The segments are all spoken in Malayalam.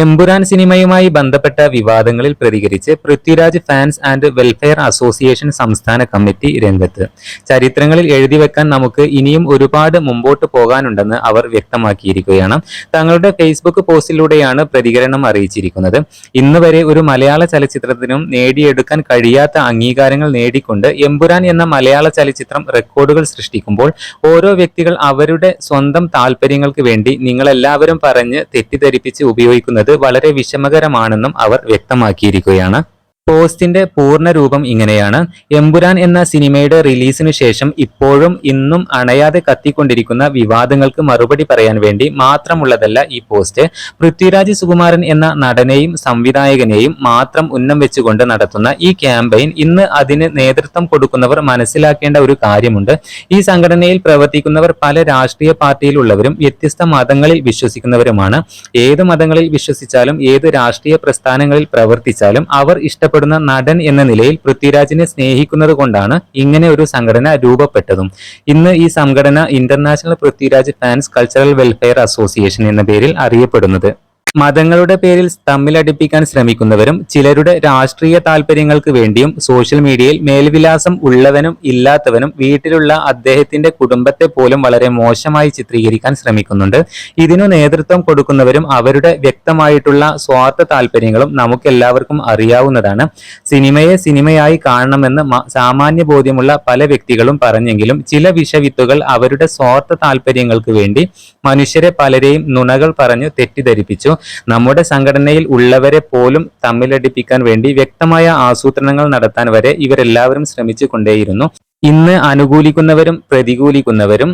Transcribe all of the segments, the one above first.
എമ്പുരാൻ സിനിമയുമായി ബന്ധപ്പെട്ട വിവാദങ്ങളിൽ പ്രതികരിച്ച് Prithviraj fans and welfare association സംസ്ഥാന കമ്മിറ്റി രംഗത്ത്. ചരിത്രങ്ങളിൽ എഴുതി വെക്കാൻ നമുക്ക് ഇനിയും ഒരുപാട് മുമ്പോട്ട് പോകാനുണ്ടെന്ന് അവർ വ്യക്തമാക്കിയിരിക്കുകയാണ്. തങ്ങളുടെ ഫേസ്ബുക്ക് പോസ്റ്റിലൂടെയാണ് പ്രതികരണം അറിയിച്ചിരിക്കുന്നത്. ഇന്ന് വരെ ഒരു മലയാള ചലച്ചിത്രത്തിനും നേടിയെടുക്കാൻ കഴിയാത്ത അംഗീകാരങ്ങൾ നേടിക്കൊണ്ട് എമ്പുരാൻ എന്ന മലയാള ചലച്ചിത്രം റെക്കോർഡുകൾ സൃഷ്ടിക്കുമ്പോൾ ഓരോ വ്യക്തികൾ അവരുടെ സ്വന്തം താല്പര്യങ്ങൾക്ക് വേണ്ടി നിങ്ങളെല്ലാവരും പറഞ്ഞ് തെറ്റിദ്ധരിപ്പിച്ച് ഉപയോഗിക്കുന്നത് വളരെ വിഷമകരമാണെന്നും അവർ വ്യക്തമാക്കിയിരിക്കുകയാണ്. പോസ്റ്റിന്റെ പൂർണ രൂപം ഇങ്ങനെയാണ്. എമ്പുരാൻ എന്ന സിനിമയുടെ റിലീസിനു ശേഷം ഇപ്പോഴും ഇന്നും അണയാതെ കത്തിക്കൊണ്ടിരിക്കുന്ന വിവാദങ്ങൾക്ക് മറുപടി പറയാൻ വേണ്ടി മാത്രമുള്ളതല്ല ഈ പോസ്റ്റ്. പൃഥ്വിരാജ് സുകുമാരൻ എന്ന നടനെയും സംവിധായകനെയും മാത്രം ഉന്നം വെച്ചുകൊണ്ട് നടത്തുന്ന ഈ ക്യാമ്പയിൻ ഇന്ന് അതിന് നേതൃത്വം കൊടുക്കുന്നവർ മനസ്സിലാക്കേണ്ട ഒരു കാര്യമുണ്ട്. ഈ സംഘടനയിൽ പ്രവർത്തിക്കുന്നവർ പല രാഷ്ട്രീയ പാർട്ടിയിലുള്ളവരും വ്യത്യസ്ത മതങ്ങളിൽ വിശ്വസിക്കുന്നവരുമാണ്. ഏത് മതങ്ങളിൽ വിശ്വസിച്ചാലും ഏത് രാഷ്ട്രീയ പ്രസ്ഥാനങ്ങളിൽ പ്രവർത്തിച്ചാലും അവർ ഇഷ്ടപ്പെടുന്ന നടൻ എന്ന നിലയിൽ പൃഥ്വിരാജിനെ സ്നേഹിക്കുന്നത് കൊണ്ടാണ് ഇങ്ങനെ ഒരു സംഘടന രൂപപ്പെട്ടതും. ഇന്ന് ഈ സംഘടന international Prithviraj fans cultural welfare association എന്ന പേരിൽ അറിയപ്പെടുന്നത്. മതങ്ങളുടെ പേരിൽ തമ്മിലടിപ്പിക്കാൻ ശ്രമിക്കുന്നവരും ചിലരുടെ രാഷ്ട്രീയ താല്പര്യങ്ങൾക്ക് വേണ്ടിയും സോഷ്യൽ മീഡിയയിൽ മേൽവിലാസം ഉള്ളവനും ഇല്ലാത്തവനും വീട്ടിലുള്ള അദ്ദേഹത്തിന്റെ കുടുംബത്തെ പോലും വളരെ മോശമായി ചിത്രീകരിക്കാൻ ശ്രമിക്കുന്നുണ്ട്. ഇതിനു നേതൃത്വം കൊടുക്കുന്നവരും അവരുടെ വ്യക്തമായിട്ടുള്ള സ്വാർത്ഥ താല്പര്യങ്ങളും നമുക്കെല്ലാവർക്കും അറിയാവുന്നതാണ്. സിനിമയെ സിനിമയായി കാണണമെന്ന് സാമാന്യ ബോധ്യമുള്ള പല വ്യക്തികളും പറഞ്ഞെങ്കിലും ചില വിഷവിത്തുകൾ അവരുടെ സ്വാർത്ഥ താല്പര്യങ്ങൾക്ക് വേണ്ടി മനുഷ്യരെ പലരെയും നുണകൾ പറഞ്ഞു തെറ്റിദ്ധരിപ്പിച്ചു. നമ്മുടെ സംഘടനയിൽ ഉള്ളവരെ പോലും തമ്മിലടിപ്പിക്കാൻ വേണ്ടി വ്യക്തമായ ആസൂത്രണങ്ങൾ നടത്താൻ വരെ ഇവരെല്ലാവരും ശ്രമിച്ചു കൊണ്ടേയിരുന്നു ഇന്ന് അനുകൂലിക്കുന്നവരും പ്രതികൂലിക്കുന്നവരും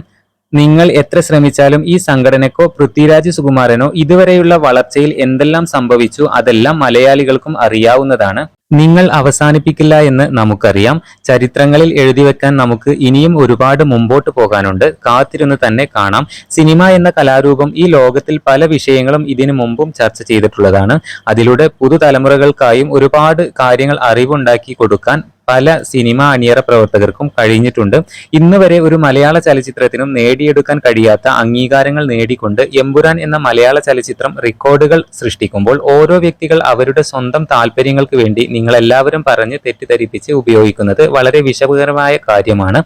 നിങ്ങൾ എത്ര ശ്രമിച്ചാലും ഈ സംഘടനക്കോ പൃഥ്വിരാജ് സുകുമാരനോ ഇതുവരെയുള്ള വളർച്ചയിൽ എന്തെല്ലാം സംഭവിച്ചു അതെല്ലാം മലയാളികൾക്കും അറിയാവുന്നതാണ്. നിങ്ങൾ അവസാനിപ്പിക്കില്ല എന്ന് നമുക്കറിയാം. ചരിത്രങ്ങളിൽ എഴുതി വെക്കാൻ നമുക്ക് ഇനിയും ഒരുപാട് മുമ്പോട്ട് പോകാനുണ്ട്. കാത്തിരുന്ന് തന്നെ കാണാം. സിനിമ എന്ന കലാരൂപം ഈ ലോകത്തിൽ പല വിഷയങ്ങളും ഇതിനു മുമ്പും ചർച്ച ചെയ്തിട്ടുള്ളതാണ്. അതിലൂടെ പുതുതലമുറകൾക്കായും ഒരുപാട് കാര്യങ്ങൾ അറിവുണ്ടാക്കി കൊടുക്കാൻ പല സിനിമ അണിയറ പ്രവർത്തകർക്കും കഴിഞ്ഞിട്ടുണ്ട്. ഇന്ന് വരെ ഒരു മലയാള ചലച്ചിത്രത്തിനും നേടിയെടുക്കാൻ കഴിയാത്ത അംഗീകാരങ്ങൾ നേടിക്കൊണ്ട് എമ്പുരാൻ എന്ന മലയാള ചലച്ചിത്രം റെക്കോർഡുകൾ സൃഷ്ടിക്കുമ്പോൾ ഓരോ വ്യക്തികൾ അവരുടെ സ്വന്തം താല്പര്യങ്ങൾക്ക് വേണ്ടി നിങ്ങളെല്ലാവരും പറഞ്ഞ് തെറ്റിദ്ധരിപ്പിച്ച് ഉപയോഗിക്കുന്നത് വളരെ വിഷമകരമായ കാര്യമാണ്.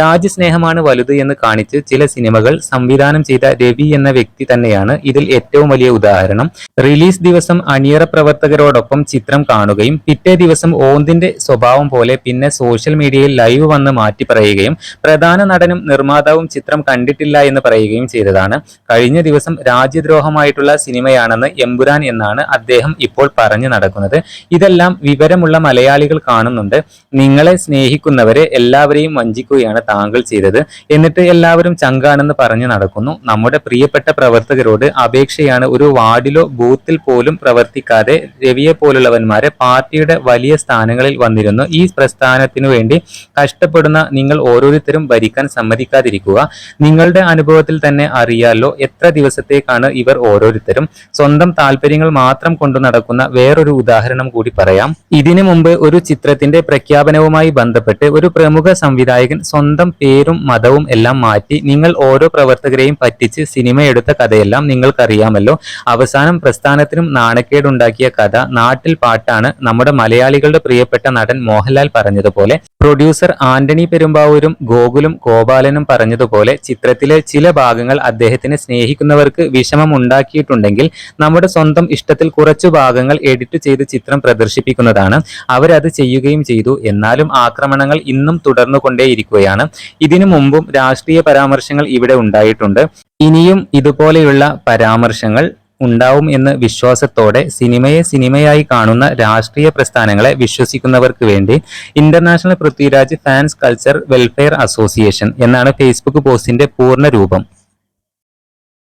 രാജ്യസ്നേഹമാണ് വലുത് എന്ന് കാണിച്ച് ചില സിനിമകൾ സംവിധാനം ചെയ്ത രവി എന്ന വ്യക്തി തന്നെയാണ് ഇതിൽ ഏറ്റവും വലിയ ഉദാഹരണം. റിലീസ് ദിവസം അണിയറ പ്രവർത്തകരോടൊപ്പം ചിത്രം കാണുകയും പിറ്റേ ദിവസം ഓന്തിന്റെ സ്വഭാവം പോലെ പിന്നെ സോഷ്യൽ മീഡിയയിൽ ലൈവ് വന്ന് മാറ്റി പറയുകയും പ്രധാന നടനും നിർമ്മാതാവും ചിത്രം കണ്ടിട്ടില്ല എന്ന് പറയുകയും ചെയ്തതാണ്. കഴിഞ്ഞ ദിവസം രാജ്യദ്രോഹമായിട്ടുള്ള സിനിമയാണെന്ന് എമ്പുരാൻ എന്നാണ് അദ്ദേഹം ഇപ്പോൾ പറഞ്ഞു നടക്കുന്നത്. ഇതെല്ലാം വിവരമുള്ള മലയാളികൾ കാണുന്നുണ്ട്. നിങ്ങളെ സ്നേഹിക്കുന്നവരെ എല്ലാവരെയും വഞ്ചിക്കുകയാണ് താങ്കൾ ചെയ്തത്. എന്നിട്ട് എല്ലാവരും ചങ്കാണെന്ന് പറഞ്ഞു നടക്കുന്നു. നമ്മുടെ പ്രിയപ്പെട്ട പ്രവർത്തകരോട് അപേക്ഷയാണ് ഒരു വാർഡിലോ ബൂത്തിൽ പോലും പ്രവർത്തിക്കാതെ രവിയെ പോലുള്ളവന്മാരെ പാർട്ടിയുടെ വലിയ സ്ഥാനങ്ങളിൽ വന്നിരുന്നു. ഈ പ്രസ്ഥാനത്തിനു വേണ്ടി കഷ്ടപ്പെടുന്ന നിങ്ങൾ ഓരോരുത്തരും ഭരിക്കാൻ സമ്മതിക്കാതിരിക്കുക. നിങ്ങളുടെ അനുഭവത്തിൽ തന്നെ അറിയാലോ എത്ര ദിവസത്തേക്കാണ് ഇവർ ഓരോരുത്തരും? സ്വന്തം താല്പര്യങ്ങൾ മാത്രം കൊണ്ടു നടക്കുന്ന വേറൊരു ഉദാഹരണം കൂടി പറയാം. ഇതിനു മുമ്പ് ഒരു ചിത്രത്തിന്റെ പ്രഖ്യാപനവുമായി ബന്ധപ്പെട്ട് ഒരു പ്രമുഖ സംവിധായകൻ സ്വന്തം പേരും മതവും എല്ലാം മാറ്റി നിങ്ങൾ ഓരോ പ്രവർത്തകരെയും പറ്റിച്ച് സിനിമ എടുത്ത കഥയെല്ലാം നിങ്ങൾക്കറിയാമല്ലോ. അവസാനം പ്രസ്ഥാനത്തിനും നാണക്കേടുണ്ടാക്കിയ കഥ നാട്ടിൽ പാട്ടാണ് നമ്മുടെ മലയാളികളുടെ പ്രിയപ്പെട്ട നടൻ മോഹൻലാൽ പറഞ്ഞതുപോലെ പ്രൊഡ്യൂസർ ആന്റണി പെരുമ്പാവൂരും ഗോകുലും ഗോപാലനും പറഞ്ഞതുപോലെ ചിത്രത്തിലെ ചില ഭാഗങ്ങൾ അദ്ദേഹത്തിന് സ്നേഹിക്കുന്നവർക്ക് വിഷമം ഉണ്ടാക്കിയിട്ടുണ്ടെങ്കിൽ നമ്മുടെ സ്വന്തം ഇഷ്ടത്തിൽ കുറച്ചു ഭാഗങ്ങൾ എഡിറ്റ് ചെയ്ത് ചിത്രം പ്രദർശിപ്പിക്കുന്നതാണ് അവരത് ചെയ്യുകയും ചെയ്തു. എന്നാലും ആക്രമണങ്ങൾ ഇന്നും തുടർന്നുകൊണ്ടേയിരിക്കുകയാണ്. ഇതിനു മുമ്പും രാഷ്ട്രീയ പരാമർശങ്ങൾ ഇവിടെ ഉണ്ടായിട്ടുണ്ട്. ഇനിയും ഇതുപോലെയുള്ള പരാമർശങ്ങൾ ഉണ്ടാവും എന്ന വിശ്വാസത്തോടെ സിനിമയെ സിനിമയായി കാണുന്ന രാഷ്ട്രീയ പ്രസ്ഥാനങ്ങളെ വിശ്വസിക്കുന്നവർക്ക് വേണ്ടി international Prithviraj fans culture welfare association എന്നാണ് ഫേസ്ബുക്ക് പോസ്റ്റിന്റെ പൂർണ രൂപം.